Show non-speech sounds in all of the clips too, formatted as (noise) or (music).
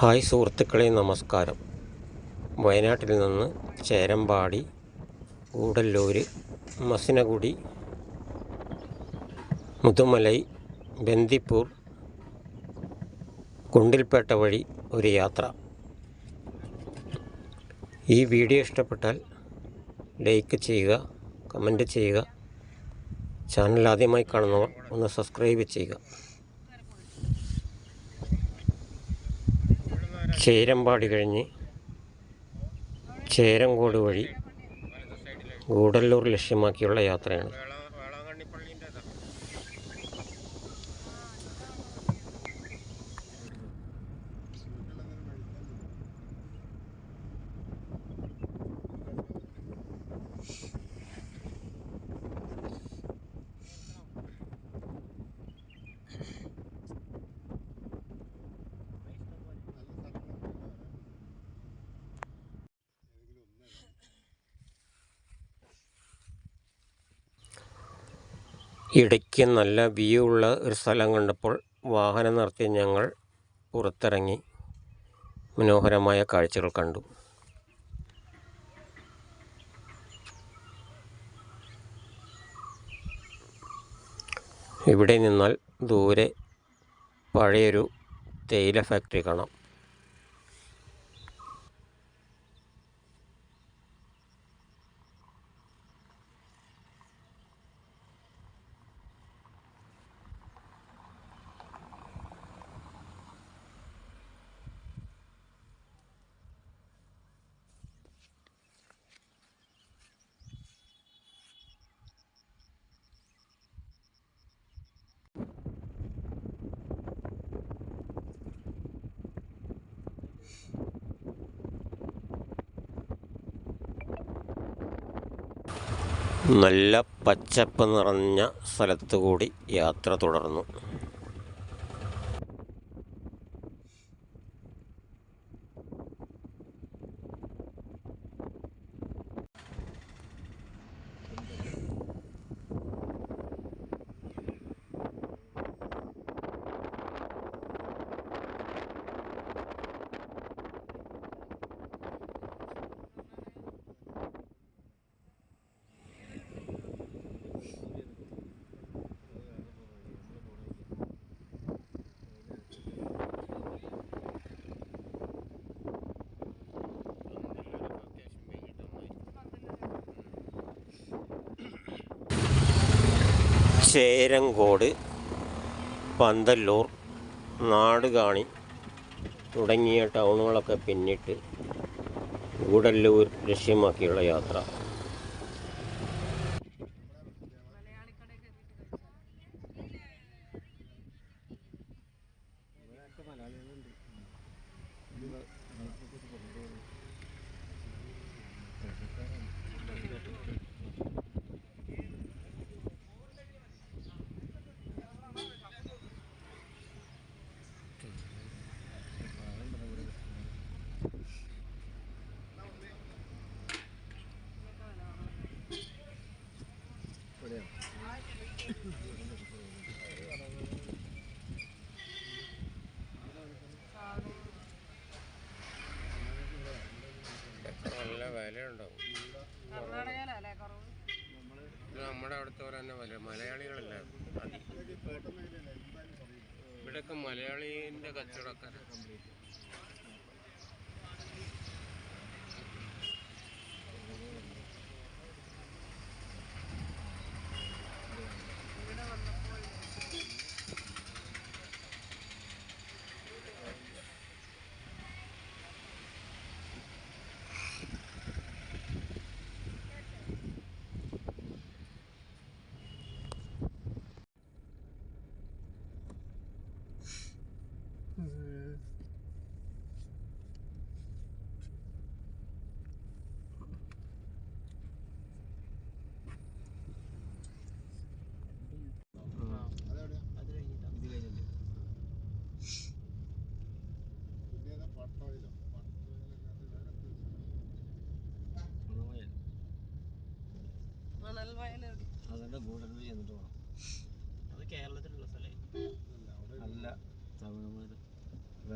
Hi സുഹൃത്തുക്കളെ നമസ്കാരം. വയനാട്ടിൽ നിന്ന് ചേരമ്പാടി കൂടല്ലൂര് മസിനഗുഡി മുതുമലൈ ബന്ദിപ്പൂർ കുണ്ടിൽപേട്ട വഴി ഒരു യാത്ര. ഈ വീഡിയോ ഇഷ്ടപ്പെട്ടാൽ ലൈക്ക് ചെയ്യുക കമന്റ് ചെയ്യുക. ചാനൽ ആദ്യമായി കാണുന്നവർ ഒന്ന് സബ്സ്ക്രൈബ് ചെയ്യുക. ചേരമ്പാടി കഴിഞ്ഞ് ചേരങ്കോട് വഴി ഗൂഡല്ലൂർ ലക്ഷ്യമാക്കിയുള്ള യാത്രയാണ്. ഇടയ്ക്ക് നല്ല വ്യൂ ഉള്ള ഒരു സ്ഥലം കണ്ടപ്പോൾ വാഹനം നിർത്തി ഞങ്ങൾ പുറത്തിറങ്ങി. മനോഹരമായ കാഴ്ചകൾ കണ്ടു. ഇവിടെ നിന്നാൽ ദൂരെ പഴയൊരു തേയില ഫാക്ടറി കാണാം. നല്ല പച്ചപ്പ് നിറഞ്ഞ സ്ഥലത്തു കൂടി യാത്ര തുടർന്നു. ചേരങ്കോട് പന്തല്ലൂർ നാടുകാണി തുടങ്ങിയ ടൗണുകളൊക്കെ പിന്നിട്ട് ഗൂഡല്ലൂർ ലക്ഷ്യമാക്കിയുള്ള യാത്ര. വിലയുണ്ടാവും. നമ്മുടെ അവിടുത്തെ പോലെ തന്നെ വില മലയാളികളല്ല. ഇവിടെയൊക്കെ മലയാളീന്റെ കച്ചവടക്കാരാണ് അതുകൊണ്ട് ഗൂഡല്ലൂർ ചെന്നിട്ട് പോകണം അത് കേരളത്തിലുള്ള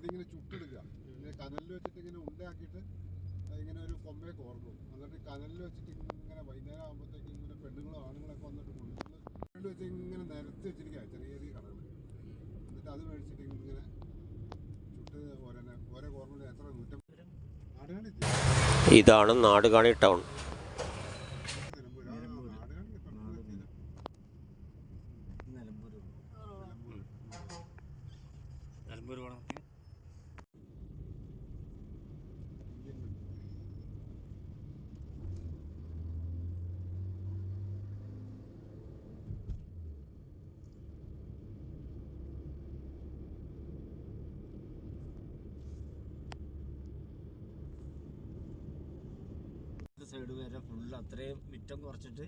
അതിങ്ങനെ ചുട്ടെടുക്കുക. ഇങ്ങനെ കനലിൽ വെച്ചിട്ട് ഇങ്ങനെ ഉണ്ടയാക്കിയിട്ട് ഇങ്ങനെ ഒരു കൊമ്പയെ കോർക്കും എന്നിട്ട് കനലിൽ വെച്ചിട്ട് ഇങ്ങനെ വൈകുന്നേരം ആകുമ്പോഴത്തേക്ക് ഇങ്ങനെ പെണ്ണുങ്ങളും ആണുങ്ങളൊക്കെ വന്നിട്ട് ഫുള്ള് കനലിൽ വെച്ച് ഇങ്ങനെ നിരത്തി വെച്ചിരിക്കുക. ചെറിയ ചെറിയ കടകൾ എന്നിട്ട് അത് മേടിച്ചിട്ട് ഇങ്ങനെ ചുട്ട് ഓരോ ഓരോ കോർമിൽ എത്ര നൂറ്റം ഇതാണ് നാടുകാണി ടൗൺ നിലമ്പൂർ ആ, നാടുകാണി തൊട്ടടുത്ത് നിലമ്പൂർ നിലമ്പൂർ നിലമ്പൂർ പോകണം ഇന്ത്യൻ മണ്ണ്. സൈഡ് വരെ ഫുള്ള് അത്രയും മിറ്റം കുറച്ചിട്ട്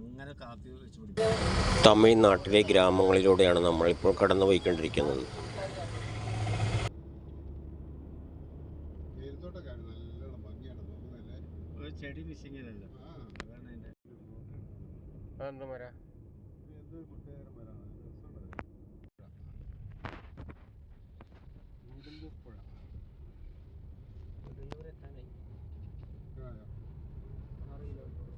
അങ്ങനെ കാപ്പി വെച്ച് പിടിക്കും തമിഴ്നാട്ടിലെ ഗ്രാമങ്ങളിലൂടെയാണ് നമ്മളിപ്പോൾ കടന്നു പോയിക്കൊണ്ടിരിക്കുന്നത് തേയിലത്തോട്ടക്കാര് നല്ലോണം ഭംഗിയാണ് നോക്കുന്നല്ലേ ഒരു ചെടി മിസ്സിങ്ങിലല്ല ആ അതാണ് അതിന്റെ എന്താ മരാ ഇത് എന്തൊരു പ്രത്യേകതരം മരമാണ് രസമുണ്ട് ഗൂഡല്ലൂർ പുഴ എത്താനായി ഇതായോ? ആറ് കിലോമീറ്റർ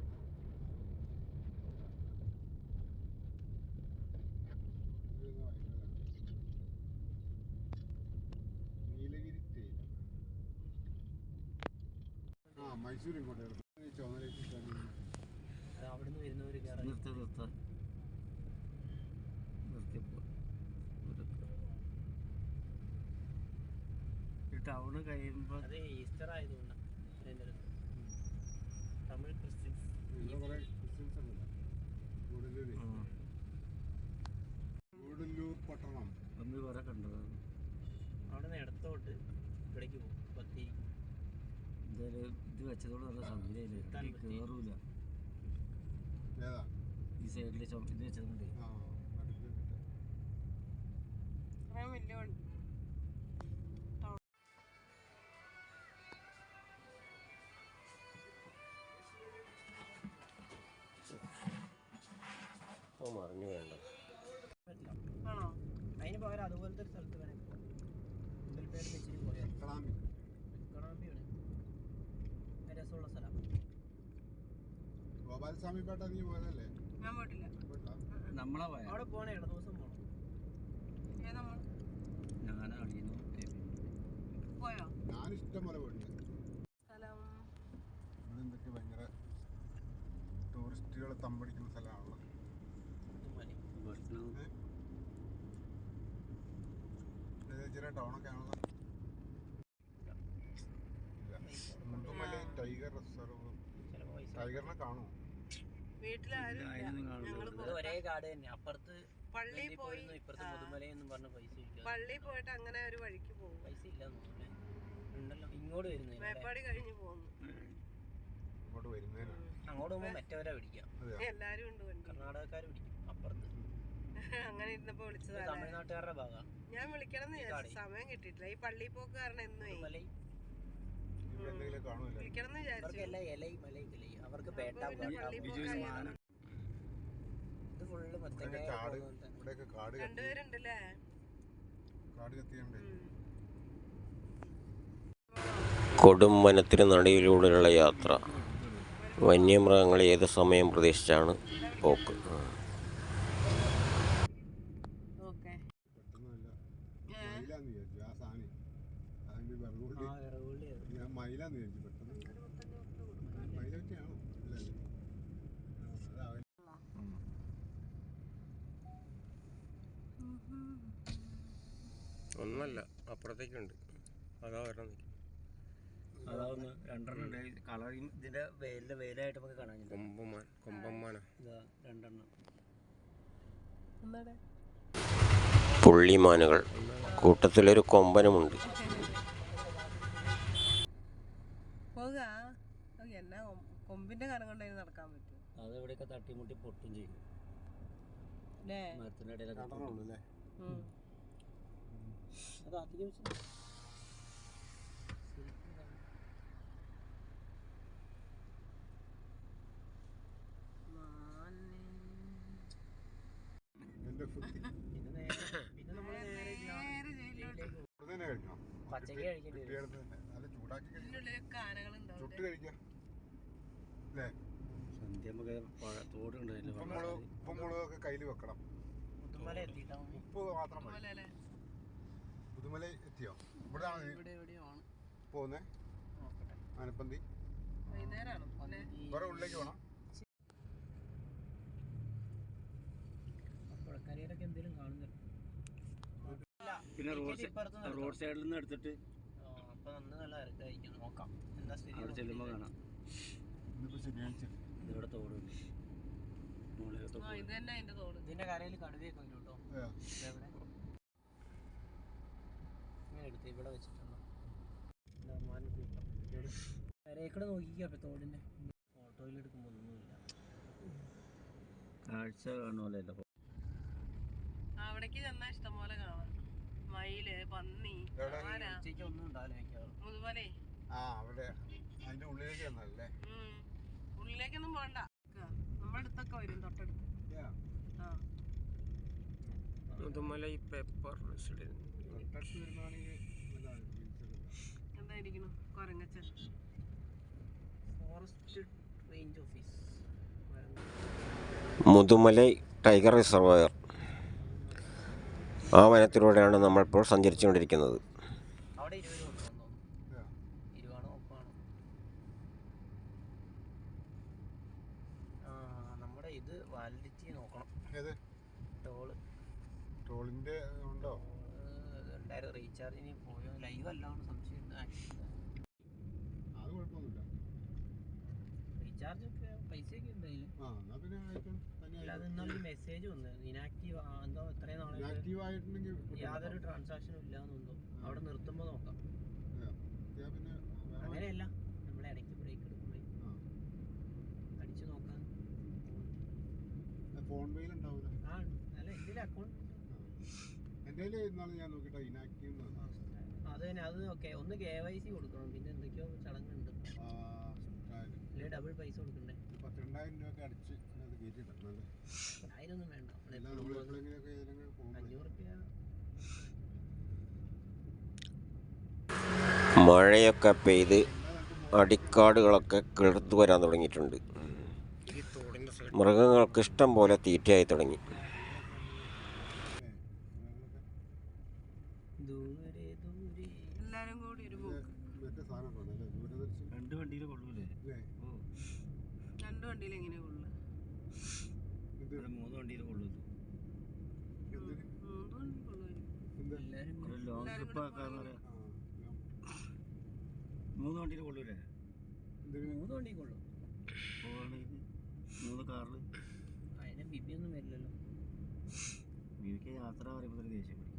ഇതൊന്ന് ഭയങ്കര നീലഗിരി തേയില ആ മൈസൂർ ഇങ്ങോട്ട് എടുത്തു ഈ ചുമതലയ്ക്ക് അത് അവിടുന്ന് വരുന്നവർ നിർത്ത നിർത്ത നിർത്തിയപ്പോൾ ഈ ടൗണ് കഴിയുമ്പോൾ അത് ഈസ്റ്റർ ആയതുകൊണ്ടാണ് ക്രിസ്ത്യൻസ് ഗൂഡല്ലൂർ പട്ടണം. കുറെ കണ്ടതാണ് അവിടെ നിന്ന് ഇടത്തോട്ട് ഇവിടേക്ക് പോകും. എന്തായാലും ഇത് വെച്ചതോട് നല്ല സൗകര്യമില്ല കയറൂല ഈ സൈഡിൽ ഇത് വെച്ചതുകൊണ്ട്. വലിയ വണ്ടി ഗോപാലസ്വാമി പേട്ട നീ പോയതല്ലേ? ഞാൻ പോയിട്ടില്ല. പോയിട്ടാ? നമ്മളെ പോയ. അവിടെ പോണേ ഇട ദിവസം പോണം? ഏതാ മോൾ? ഞാനാ അടിയുന്നു പോയോ? ഞാൻ ഇഷ്ടം പോലെ പോയിട്ടുണ്ട്. സ്ഥലം? ഇവിടെ എന്തൊക്കെ ഭയങ്കര ടൂറിസ്റ്റുകളെ തമ്പടിക്കുന്ന സ്ഥലമാണല്ലോ. ചെറിയ ടൗണൊക്കെ ആണല്ലോ. Mudumalai tiger reserve. ടൈഗറിനെ കാണുമോ വീട്ടിലാരും ഒരേ കാട് തന്നെ. അപ്പുറത്ത് പള്ളി പോയി ഇപ്പുറത്ത് ആ. മുതുമലയെന്നും പറഞ്ഞ പൈസ ഇല്ല പള്ളി പോയിട്ട് അങ്ങനെ ഒരു വഴിക്ക് പോകും. പൈസ ഇല്ല ഉണ്ടല്ലോ ഇങ്ങോട്ട് മേപ്പാടി കഴിഞ്ഞ് പോകുന്നു. ഇങ്ങോട്ട് വരുന്നതിനാണ് അങ്ങോട്ട് പോകുമ്പോൾ മറ്റവരെ പിടിക്കാം. അതെയോ? എല്ലാരും ഉണ്ട് വണ്ടി. കർണാടകക്കാർ പിടിക്കും അപ്പുറത്ത്. (laughs) അങ്ങനെ ഇരുന്നപ്പോ തമിഴ്നാട്ടുകാരുടെ ഭാഗം. ഞാൻ വിളിക്കണം എന്ന് വിചാരിച്ചു. സമയം കിട്ടിയിട്ടില്ല. ഈ പള്ളി പോക്ക് കാരണം എന്നും വിളിക്കണം എന്ന് വിചാരിച്ചു. അവർക്ക് പേട്ട. ഇത് ഫുള്ള് കാട് കാട് കത്തി. രണ്ടുപേരുണ്ടല്ലേ? കാട് കത്തിയുണ്ട് ഉം. കൊടും വനത്തിന് നടുവിലൂടെയുള്ള യാത്ര. വന്യമൃഗങ്ങൾ ഏത് സമയം പ്രതീക്ഷിച്ചാണ് പോക്ക് ആ. ഓക്കെ പെട്ടെന്നല്ല മയിലാന്ന് വിചാരിച്ചു ആ സാധനം അതിന്റെ വിറകുകൊണ്ട് ആ വിറകുള്ളി അത്. ഞാൻ മയിലാന്ന് വിചാരിച്ചു പെട്ടെന്ന് മയിലൊക്കെയാണോ അല്ലല്ലേ ആ, അതാവില്ല. ഒന്നല്ല അപ്പുറത്തേക്കുണ്ട്. അതാ വരണം അതാവുന്ന രണ്ടെണ്ണം. കളർ ഇതിന്റെ വെയിലിന്റെ വെയിലായിട്ട് നമുക്ക് കാണാൻ. കൊമ്പന്മാൻ കൊമ്പന്മാന ഇതാ രണ്ടെണ്ണം. പുള്ളിമാനുകൾ. കൂട്ടത്തിലൊരു കൊമ്പനുമുണ്ട്. പോക. എന്നാ കൊമ്പിന്റെ കനം കൊണ്ട് നടക്കാൻ പറ്റും. അത് ഇവിടെയൊക്കെ തട്ടിമുട്ടി പൊട്ടും ചെയ്യും. മരത്തിന്റെ ഇടയിലൊക്കെ അത് അധികം വെച്ച് പച്ചക്ക് കഴിക്കേണ്ടി ചുട്ട് കയ്യിൽ വെക്കണം. ഉപ്പ് മാത്രം പുതുമല എത്തിയോ? ഇവിടെ ആണ്. പോകുന്നേ? വൈകുന്നേരമാണോ വേറെ ഉള്ളിലേക്ക് വേണം പുഴക്കരയിലൊക്കെ എന്തെങ്കിലും കാണുന്നില്ല പിന്നെ റോഡ് റോഡ് സൈഡിൽ നിന്ന് എടുത്തിട്ട് നോക്കാം. എന്താ സ്ഥിതി അവിടെ ചെല്ലുമ്പോൾ കാണാം. ഇവിടെ തോടുണ്ട് ഇതിന്റെ കരയിൽ കടുവയൊക്കെ ഉണ്ട് കേട്ടോ. ഇങ്ങനെ എടുത്ത് ഇവിടെ വെച്ചിട്ടുണ്ടോ. കരയേക്കൂടെ നോക്കിക്കോ തോടിന്റെ. ഫോട്ടോയിൽ എടുക്കുമ്പോ ഒന്നുമില്ല കാഴ്ച കാണുമല്ലോ അവിടേക്ക് ചെന്നാ ഇഷ്ടം പോലെ കാണാം. മയിൽ പന്നി ഒന്നും മിക്കവാറും ആ അവിടെ അതിന്റെ ഉള്ളിലേക്ക് വന്നല്ലേ ഉള്ളിലേക്കൊന്നും പോണ്ട. നമ്മുടെ അടുത്തൊക്കെ വരും തൊട്ടടുത്ത്. ആ. ഈ പേപ്പർ റെസിഡന്റ് തൊട്ടടുത്ത് വരുന്നതാണെങ്കിൽ എന്തായിരിക്കണം? കൊരങ്ങച്ച forest range office Mudumalai tiger reservoir. ആ വനത്തിലൂടെയാണ് നമ്മളിപ്പോൾ സഞ്ചരിച്ചുകൊണ്ടിരിക്കുന്നത് അവിടെ ഇരുപത് കൊണ്ടുവന്നു തോന്നുന്നു ആ. ഇരുവാണോ ഒപ്പാണോ ആ നമ്മുടെ ഇത് വാലിഡിറ്റി നോക്കണം ഏത് ടോൾ ടോളിന്റെ ഉണ്ടോ ഉണ്ടായിരുന്നു ഇനി പോയോ? ലൈവ് അല്ലാണ്ട് സംശയം അത് കുഴപ്പമൊന്നുമില്ല. റീചാർജ് ഒക്കെ പൈസയൊക്കെ ഉണ്ടായില്ല മെസ്സേജ് വന്നു. ഇനാക്റ്റീവ് എന്തോ ഇത്രയും നാളെ യാതൊരു ട്രാൻസാക്ഷനും ഇല്ലാന്നുണ്ടോ അവിടെ നിർത്തുമ്പോ നോക്കാം. അങ്ങനെയല്ല. നമ്മളെ ഇടയ്ക്ക് ബ്രേക്ക് എടുക്കുമ്പോഴേ. അടിച്ചു നോക്കാൻ ഫോൺ പേയിൽ ഉണ്ടാവില്ല ആ അല്ല ഇതിൽ അക്കൗണ്ട് എന്റെ ഇന്നാണ് ഞാൻ നോക്കിയിട്ട് അത് തന്നെ അത് ഓക്കെ ഒന്ന് കെ വൈ സി കൊടുക്കണം. പിന്നെ എന്തൊക്കെയോ ചടങ്ങുണ്ട്. അല്ലെ? ഡബിൾ പൈസ കൊടുക്കണ്ടേ? പത്തിരണ്ടായിരം രൂപയൊക്കെ അടിച്ച് അതിനൊന്നും വേണ്ട. അഞ്ഞൂറ് റുപ്യ മഴയൊക്കെ പെയ്ത് അടിക്കാടുകളൊക്കെ കിളിർത്തു വരാൻ തുടങ്ങിയിട്ടുണ്ട്. മൃഗങ്ങൾക്ക് ഇഷ്ടം പോലെ തീറ്റയായി തുടങ്ങി ദൂരെ ദൂരെ എല്ലാരും കൂടി ഒരു പോക്ക് മറ്റേ സാധനം ഉണ്ടല്ലേ ദൂരദർശൻ രണ്ട് വണ്ടിയിൽ കൊള്ളൂലേ അല്ലേ രണ്ടു വണ്ടിയിൽ എങ്ങനെ കൊള്ളു ഇത് മൂന്ന് വണ്ടിയിൽ കൊള്ളൂല്ലോ എന്തിന് മൂന്ന് വണ്ടി കൊള്ളുമായിരിക്കും എന്താ എല്ലാരും ഒരു ലോങ് എല്ലാരും ട്രിപ്പ് കൂടി ആക്കാന്ന് പോകാൻ പറയാം ആ മൂന്ന് വണ്ടിയിൽ കൊള്ളൂലേ? മൂന്ന് വണ്ടി കൊള്ളും. മൂന്ന് കാറിൽ അതിന് ബിബി ഒന്നും വരില്ലല്ലോ. ബിബിക്ക് യാത്ര പറയുമ്പോൾ ദേഷ്യം പിടിക്കും.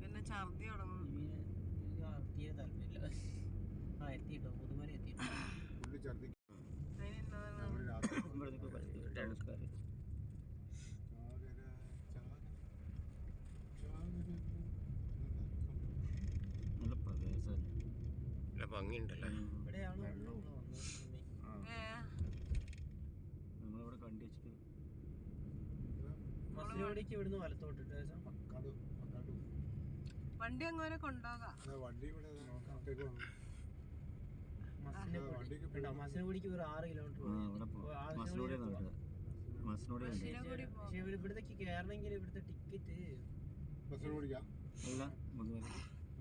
പിന്നെ ഛർദി തുടങ്ങും ബിബിന് എനിക്ക് ആ തീരെ താല്പര്യമില്ല ആ എത്തിയിട്ടോ പുതുമല എത്തിയിട്ടോ പുള്ളി ഛർദ്ദിക്കും അതിന് എന്നതാണ് നമ്മൾ രാത്രി ഇവിടുന്ന് പത്ത് ആൾക്കാർ ചാകര, ചാകര, ചാകര. നല്ല പ്രദേശമല്ലേ നല്ല ഭംഗിയുണ്ടല്ലേ? നമ്മളിവിടെ കണ്ടു വെച്ചിട്ട് ഇവിടുന്ന് വലത്തോട്ട്. വണ്ടി അങ്ങനെ കൊണ്ടുപോകാം? വണ്ടി ഇവിടെ ഒരു ആറ് കിലോമീറ്റർ പക്ഷേ ഇവിടത്തേക്ക് കയറണമെങ്കിൽ ഇവിടുത്തെ ടിക്കറ്റ് ബസ്സിനോടിക്കാം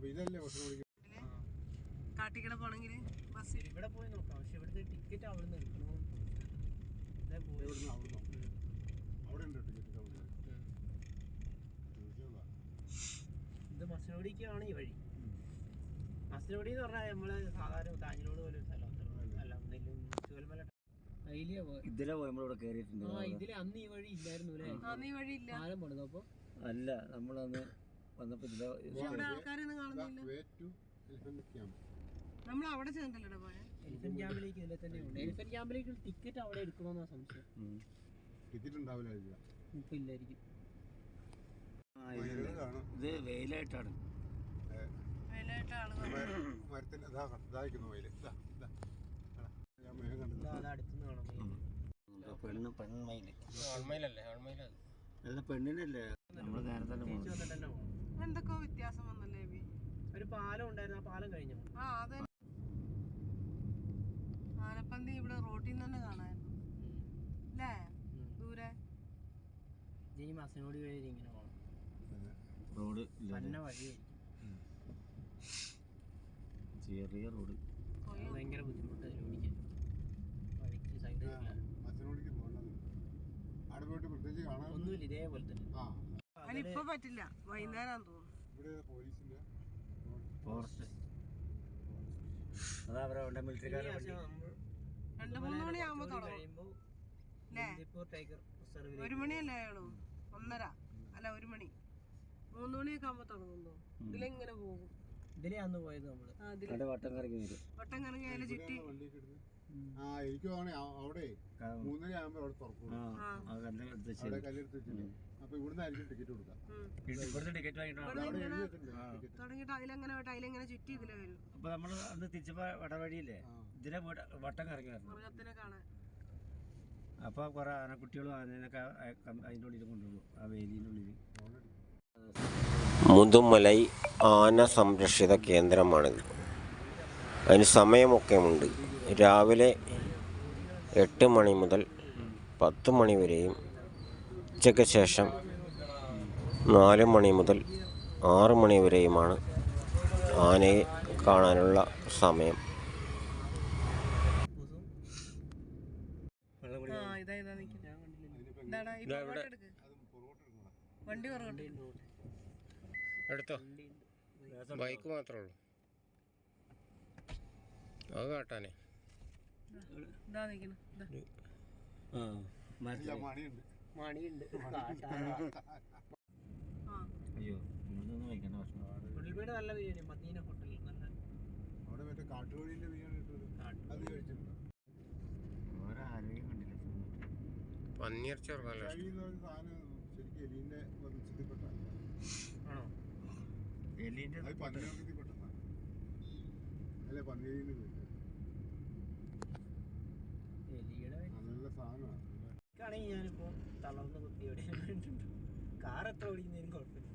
ഇതല്ലേ ബസ്സിന് ഓടിക്കാം കാട്ടിക്കട പോണെങ്കിൽ ബസ്. ഇവിടെ പോയി നോക്കാം. പക്ഷെ ഇവിടുത്തെ ടിക്കറ്റ് അവിടെ നിന്ന് എടുക്കണോ അവിടെ. ഉണ്ട് ടിക്കറ്റ് ഇത് മസിനോടിക്കാണ് ഈ വഴി. മസിനോടി എന്ന് പറഞ്ഞാൽ നമ്മൾ സാധാരണ കാഞ്ഞിരോട് പോലെ ഒരു സ്ഥലം അല്ല നെല്ലും ചുവൽമല ഇതിലെ നമ്മൾ ഇവിടെ കേറിയിട്ടുണ്ട്. ആ ഇതിലെ അന്ന് ഈ വഴി ഇല്ലായിരുന്നു വഴി ഇല്ല. അല്ല നമ്മളന്ന് വന്നപ്പോ ഇതിലെ ആൾക്കാരൊന്നും കാണുന്നില്ല. നമ്മൾ അവിടെ ചെന്നിട്ടല്ലേ പോയെ? എലിഫന്റ് ക്യാമ്പിലേക്ക് ഇതിലെ തന്നെ ഉണ്ട് എലിഫന്റ് ക്യാമ്പിലേക്ക് ടിക്കറ്റ് അവിടെ എടുക്കണമെന്നാ സംശയം. ടിക്കറ്റ് ഉണ്ടാവില്ല ഇപ്പൊ ഇല്ലായിരിക്കും. ഇത് വെയിലായിട്ടാണ് മരത്തിൽ ഇതായിരിക്കുന്നു. ഞാൻ മേഘം പെണ്ണ് പെൺമയിൽ. അല്ല പെണ്ണിനല്ലേ? നമ്മൾ നേരെ തന്നെ എന്തൊക്കെയോ വ്യത്യാസം വന്നല്ലേ ഒരു പാലം ഉണ്ടായിരുന്നു. ആ പാലം കഴിഞ്ഞു. ആ അതെ ആനപ്പന്തി ഇവിടെ റോട്ടിൽ നിന്ന് തന്നെ കാണായിരുന്നു. അല്ലേ ദൂരെ? ഇനി മസനോടി വഴി ഇങ്ങനെ പോകണം റോഡ് പന്ന വഴി ചെറിയ റോഡ്. ഭയങ്കര ബുദ്ധിമുട്ട് ഓടിക്കാൻ വഴിക്ക് സൈഡ് അച്ഛനോടിക്ക് പോകേണ്ടത് അവിടെ പോയിട്ട് പ്രത്യേകിച്ച് കാണാൻ ഒന്നുമില്ല ഇതേപോലെ തന്നെ. അതിനിപ്പോ പറ്റില്ല. വൈകുന്നേരം തോന്നുന്നു. ഇവിടെ പോലീസിന്റെ ഫോറസ്റ്റ് അതാ അവരെ മിലിറ്ററിക്കാരെ രണ്ട് മൂന്ന് മണിയാകുമ്പോ തുടങ്ങും. അല്ലേ ടൈഗർ റിസർവ് ഒരു മണിയല്ലേ ആയുള്ളൂ ഒന്നര. അല്ല ഒരു മണി. മൂന്ന് മണിയൊക്കെ ആകുമ്പോ തുടങ്ങുന്നു? ഇതിലെങ്ങനെ പോകും? ഇതിലെ അന്ന് പോയത് നമ്മൾ. വട്ടം കറങ്ങി വരും. വട്ടം കറങ്ങി അതിലെ ചുറ്റി. ആ എനിക്ക് തോന്നണേ അവിടെ മൂന്നര ആകുമ്പോ അവിടെ തുറക്കും. അവിടെ അപ്പൊ ഇവിടുന്ന് ആയിരിക്കും ടിക്കറ്റ് കൊടുക്കാം ഉം. ടിക്കറ്റ് വാങ്ങിയിട്ടാണ്. ഇവിടെ അവിടെ ഇങ്ങനെ എഴുതി വെച്ചിട്ടുണ്ട് ടിക്കറ്റ്. തുടങ്ങിയിട്ട് അതിലെങ്ങനെ പോയിട്ട് അതിലെങ്ങനെ ചുറ്റി ഇതിലെ വരും. അപ്പൊ നമ്മൾ അന്ന് തിരിച്ചപ്പോ വടവഴിയില്ലേ. ഇതിലെ വട്ടം കറങ്ങിയായിരുന്നു. വരണം മൃഗത്തിനെ കാണാൻ. അപ്പൊ കുറെ ആനക്കുട്ടികളും ആനേനൊക്കെ അതിന്റെ ഉള്ളിൽ കൊണ്ടുപോകും. ആ വേലിന്റെ ഉള്ളിൽ മുതുമലൈ ആന സംരക്ഷിത കേന്ദ്രമാണിത്. അതിന് സമയമൊക്കെ ഉണ്ട് രാവിലെ എട്ട് മണി മുതൽ പത്ത് മണി വരെയും ഉച്ചയ്ക്ക് ശേഷം നാല് മണി മുതൽ ആറ് മണി വരെയുമാണ് ആനയെ കാണാനുള്ള സമയം. വണ്ടി എടുത്തോ? ബൈക്ക് മാത്രമേ ഇതാ ഇതാ നിൽക്കും അതിനിപ്പോ എന്താടാ ഈ ഇതാ പുറകോട്ട് ഇവിടെ. എടുക്ക് അത് പുറകോട്ട് എടുക്കണം വണ്ടി പുറകോട്ട് എടുത്തോ ബൈക്ക് മാത്രമേ ഉള്ളൂ അത് കാട്ടാനേ. മണിയുണ്ട്. അയ്യോ ഭക്ഷണം. ഉള്ളിപ്പേട് നല്ല ബിരിയാണി മദീന ഹോട്ടൽ നല്ല അവിടെ മറ്റേ കാട്ടുകോഴിന്റെ ബിരിയാണി അത് കഴിച്ചിട്ടുണ്ടോ? ഓരോ ആരോഗ്യം കണ്ടില്ല. പന്നിയിറച്ചി ഇറങ്ങാനല്ല കഴി എന്ന് പറയുന്ന സാധനം ശരിക്കും എലീന്റെ വംശത്തിൽപ്പെട്ട ആണോ? എലിന്റെ അല്ലെ പന്നിയിൽ നല്ല സാധനമാണ്. ഞാനിപ്പോ തളർന്ന് കുത്തി എവിടെ കാർ എത്ര ഓടിക്കുന്നതിനും കുഴപ്പമില്ല.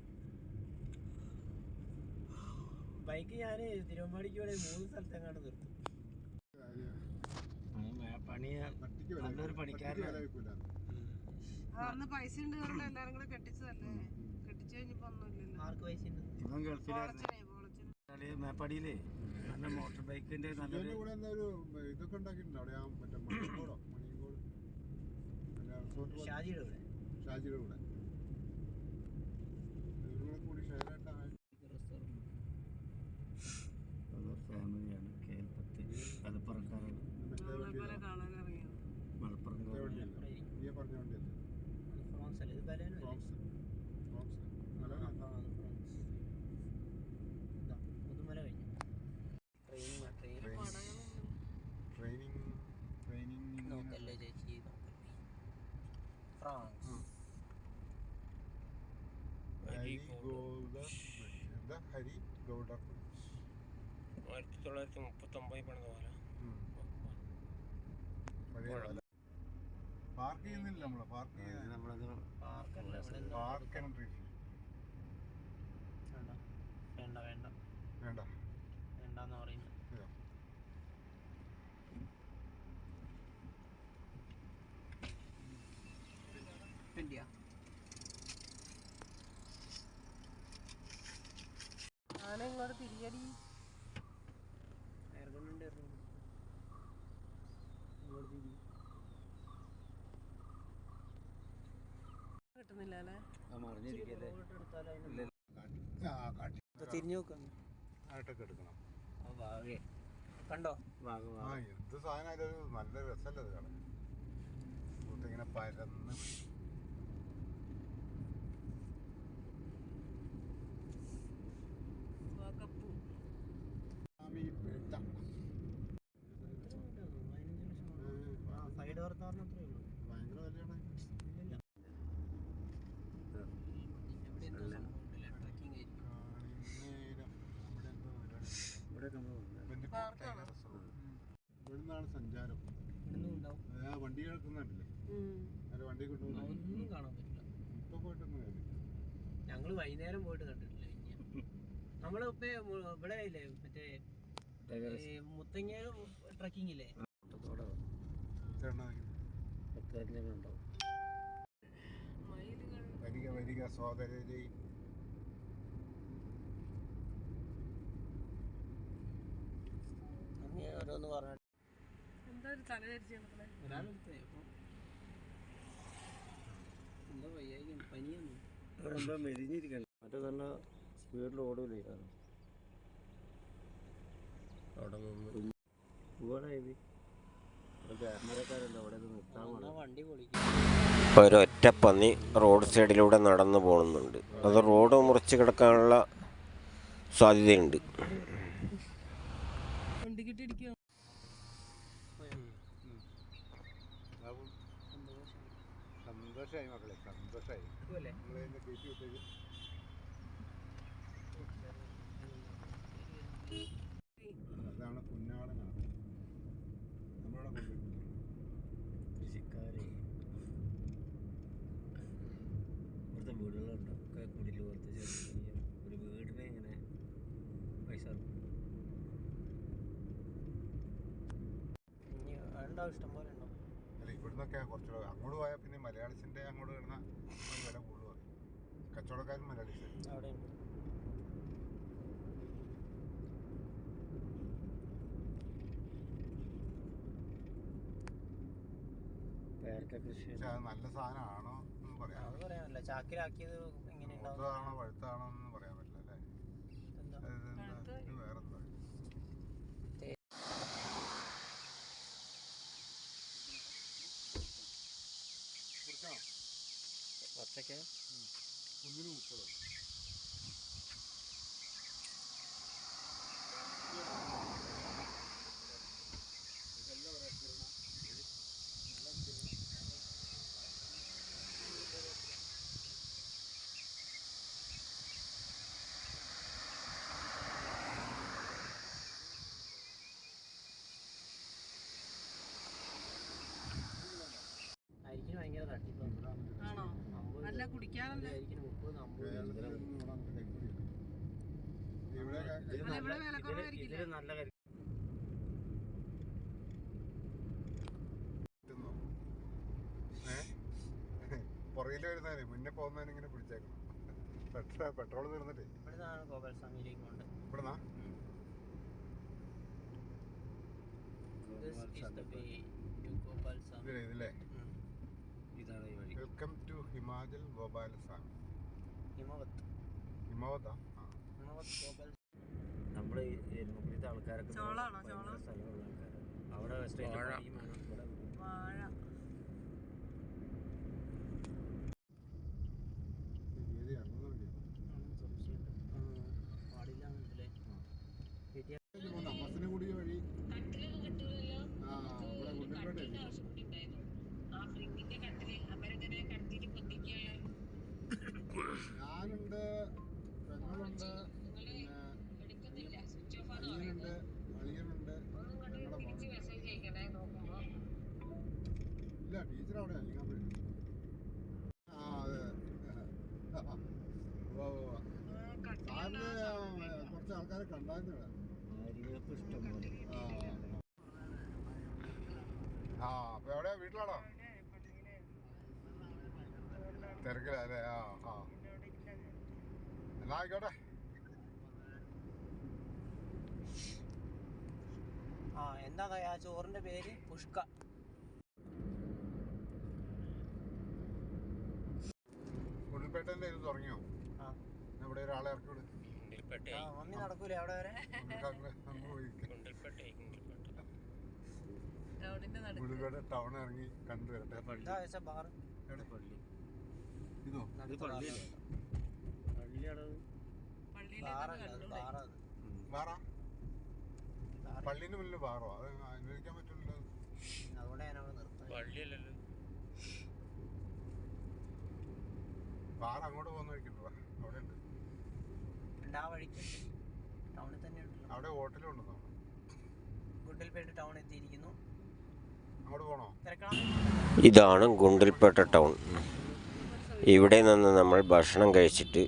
ബൈക്ക് ഞാൻ തിരുവമ്പാടിക്ക് വേണേ മൂന്ന് സ്ഥലത്തെങ്ങാണ്ട് നിർത്തും. പണി നല്ലൊരു പണിക്കാരനാണ്. പൈസ ഉണ്ട് പറഞ്ഞിട്ട് എല്ലാരും കൂടെ കെട്ടിച്ചതല്ലേ? കെട്ടിച്ചു കഴിഞ്ഞപ്പോ ഒന്നുമില്ലല്ലോ ആർക്ക് പൈസ ഉണ്ട്? മേപ്പാടിയിലേ. നല്ല മോട്ടോർ ബൈക്കിന്റെ നല്ലൊരു ഇതൊക്കെ ഉണ്ടാക്കിയിട്ടുണ്ട് അവിടെ? ആ മറ്റേ റിസോർട്ട് പോലെ ഷാജിയുടെ ഇവിടെ ഷാജിയുടെ കൂടെ ഇവരും കൂടെ കൂടി ഷെയർ ആയിട്ടാണ് ഫാമിലിയാണ് കെ എൽ പത്ത് മലപ്പുറക്കാരാണ് മറ്റേ നമ്മളെ പോലെ വണ്ടിയല്ല കാണാൻ ഇറങ്ങിയത് മറ്റേ മലപ്പുറം വണ്ടിയല്ല നീ പറഞ്ഞ വണ്ടിയല്ല ഫ്രോൺസ് അല്ലേ ഇത് ബലേനോ അല്ലേ? ഫ്രോംസ് ഫ്രോംസ് ആ, ആ, ആ, അത് ഫ്രോൺസ്. ഇതാ, മുതുമല കഴിഞ്ഞു ട്രെയിൻ ട്രെയിൻ ട്രെയിനിങ് ട്രെയിനിങ് നോക്കല്ലേ ചേച്ചി നോക്കല്ലേ ഫ്രാൻസ് ഹരി ഗോൾഡ എന്താ ഹരി ഗൗഡ ആയിരത്തി തൊള്ളായിരത്തി മുപ്പത്തൊമ്പതിൽ പണിത പോലെ പാർക്ക് ചെയ്യുന്നില്ല നമ്മൾ പാർക്ക് എന്തോ പാർക്ക് വേണ്ട. വേണ്ട വേണ്ട വേണ്ട വേണ്ടെന്ന് പറയുന്നത് ഇല്ല. ഇന്ത്യ ബിരിയാണി. തിരിയടി കിട്ടുന്നില്ല അല്ലേ? മറിഞ്ഞിരിക്കല്ലേ. ആ കാട്ടി. തിരിഞ്ഞു എടുക്കണം. കണ്ടോ? എന്ത് സാധനം നല്ല രസമല്ലേ അത് കാണാൻ? ഇങ്ങനെ പരന്ന് വാക്കപ്പൂ സ്വാമി പേട്ട. സൈഡ് ഓർത്താറിന് അത്രേ ഉള്ളൂ ഭയങ്കര വിലയാണ് ഇല്ലില്ല ഇവിടെ എന്തോ സംഭവം ഉണ്ടല്ലേ ട്രക്കിംഗ് ആയിരിക്കും കാണിനേരം. അവിടെ എന്തോ പരിപാടി. ഇവിടെ നമ്മൾ ബന്ദിപ്പൂർ പാർക്കാണോ? Tiger reserve. ഇവിടുന്നാണ് സഞ്ചാരം ഇവിടുന്ന് ഉണ്ടാവും അത് ആ വണ്ടി കേൾക്കുന്നുണ്ടല്ലേ അത് വണ്ടി ഒന്നും കാണാൻ പറ്റില്ല. ഇപ്പൊ പോയിട്ടൊന്നും കാര്യമില്ല ഞങ്ങൾ വൈകുന്നേരം പോയിട്ട് കണ്ടിട്ടില്ല പിന്നെ നമ്മൾ ഇപ്പൊ ഇവിടെ ഇല്ലേ മറ്റേ മുത്തങ്ങ ട്രക്കിംഗ് ഇല്ലേ വരിക വരിക സോദരരെ അങ്ങനെ ഓരോന്ന് പറഞ്ഞു എന്താ ഒരു തല ധരിച്ചു മക്കളെ ഒരാളെടുത്തേ അപ്പൊ എന്താ വയ്യായി പനിയൊന്നും ഇവിടെ എന്തോ മെലിഞ്ഞിരിക്കണം മറ്റേ തന്നെ സ്പീഡിൽ ഓടൂലേ അവിടെ നിന്ന് ഇവിടെ ഇത് ക്യാമറക്കാരല്ല അവിടെ ഇത് നിർത്താൻ എന്നാ തന്നെ വണ്ടി ഓടില്ലായിരുന്നു ഒരൊറ്റ പന്നി റോഡ് സൈഡിലൂടെ നടന്നു പോകുന്നുണ്ട്. അത് റോഡ് മുറിച്ച് കിടക്കാനുള്ള സാധ്യതയുണ്ട് വണ്ടി കിട്ടിയിരിക്കുക സന്തോഷമായി മക്കളെ സന്തോഷമായി ഇന്ന് കയറ്റി വിട്ടേക്ക്. അതാണ് പുന്നാടനാണ് നമ്മളവിടെ കൊണ്ടുപോയി. കൃഷിക്കാര്. ഇവിടുത്തെ വീടുകളുണ്ട് ഒക്കെ കുടിൽ പോലത്തെ ചെറിയ ഒരു വീടിന് ഇങ്ങനെ പൈസ ഉണ്ടാവും ഇഷ്ടം പോലെ ഉണ്ടാവും അല്ല ഇവിടുന്നൊക്കെ കുറച്ചുകൂടെ അങ്ങോട്ട് പോയാൽ പിന്നെ മലയാളീസിന്റെ അങ്ങോട്ട് വരുന്ന വില കൂടുതൽ പറയും കച്ചവടക്കാരും മലയാളീസ് പക്ഷെ അത് നല്ല സാധനമാണോ എന്ന് പറയാം. പറയാനല്ല ചാക്കിലാക്കിയത് എങ്ങനെയാണോ പഴുത്താണോ എന്ന് പറയാൻ থেকে পনেরো উপরে കരി കിട്ടുന്നോ? ഏ? പുറകിൽ വരുന്നതിന് മുന്നേ പോകുന്നതിന് ഇങ്ങനെ പിടിച്ചേക്കണം. Petrol petrol തീർന്നിട്ടേ. ഇവിടുന്നാണ് ഇവിടുന്നാ. ഇതിലേ ഇതാണ് ഈ വഴി. Welcome to Himachal Gopalaswamy Himavath. ഹിമവത്താ? ആ. ഹിമവത്ത് ഗോപാൽ നമ്മൾ ഈ ആൾക്കാരൊക്കെ ചോളാണോ, ഭയങ്കര ചോളം? സ്ഥലമുള്ള ആൾക്കാരാ. അവിടെ straight വാഴ. പണിയും വേണം, ഇവിടെ വാഴ ഈ ഏരിയ അറിഞ്ഞു സംശയമുണ്ട് പാടില്ലാന്നുണ്ടല്ലേ അമ്മസിനുകൂടി വഴി ആ ഇവിടെ ഗുണ്ടൽപേട്ട ഞാനുണ്ട് പെങ്ങളുണ്ട് പിന്നെ അനിയനുണ്ട് അളിയനുണ്ട് ഞങ്ങളുടെ മോനുണ്ട്. ഇല്ല ടീച്ചർ അവിടെ അല്ലിങ്ങാപ്പുഴ ആ അതെ ഉവ്വ് ഉവ്വ് ഉവ്വ്. സാറിന് കുറച്ച് ആൾക്കാരെ കണ്ടായിരുന്നു ഇവിടെ ആര്യവേപ്പ് ഇഷ്ടം പോലെ ആ അപ്പൊ എവിടെയാ വീട്ടിലാണോ തിരക്കില അല്ലേ ആ ആ എന്നാ ആയിക്കോട്ടെ ആ എന്താ ആ ചോറിന്റെ പേര് പുഷ്ക. ഉരുൾപേട്ടന്റെ ഇത് തുടങ്ങിയോ. ഇവിടെ ഒരാളെ ഇറക്കി വിട്. ആ മമ്മി നടക്കൂലേ അവിടെ വരെ? ടൗൺ ഇറങ്ങി കണ്ടു വരട്ടെ. എന്താ വെച്ചാ ബാർ എവിടെ? പള്ളി. ഇതോ. പള്ളിന്റെ മുന്നിൽ പാറോ അത് അനുവദിക്കാൻ പറ്റില്ലല്ലോ. അതുകൊണ്ട് ഞാൻ അവിടെ നിർത്തുന്നത്. ബാർ അങ്ങോട്ട് പോകുന്ന വഴിക്കുണ്ടോ അവിടെ ഉണ്ട്. ആ വഴിക്ക് ടൗണിൽ തന്നെ ഉണ്ടല്ലോ. അവിടെ ഹോട്ടലും ഉണ്ടെന്നോ ഗുണ്ടൽപേട്ട് ടൗൺ എത്തിയിരിക്കുന്നു. അങ്ങോട്ട് പോണോ? ഇതാണ് ഗുണ്ടൽപേട്ട ടൗൺ. ഇവിടെ നിന്ന് നമ്മൾ ഭക്ഷണം കഴിച്ചിട്ട്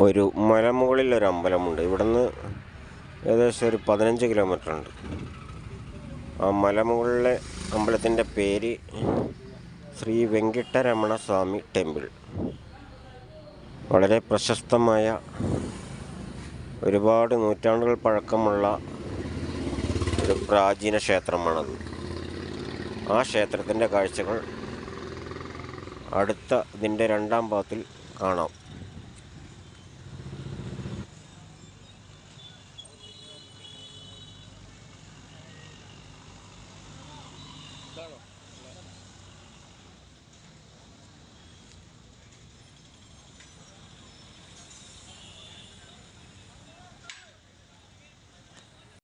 ഒരു മലമുകളിൽ ഒരു അമ്പലമുണ്ട് ഇവിടുന്ന് ഏകദേശം ഒരു പതിനഞ്ച് കിലോമീറ്റർ ഉണ്ട്. ആ മലമുകളിലെ അമ്പലത്തിന്റെ പേര് ശ്രീ വെങ്കിട്ടരമണ സ്വാമി ടെമ്പിൾ. വളരെ പ്രശസ്തമായ ഒരുപാട് നൂറ്റാണ്ടുകൾ പഴക്കമുള്ള ഒരു പ്രാചീന ക്ഷേത്രമാണത്. ആ ക്ഷേത്രത്തിന്റെ കാഴ്ചകൾ അടുത്ത ഇതിന്റെ രണ്ടാം ഭാഗത്തിൽ കാണാം.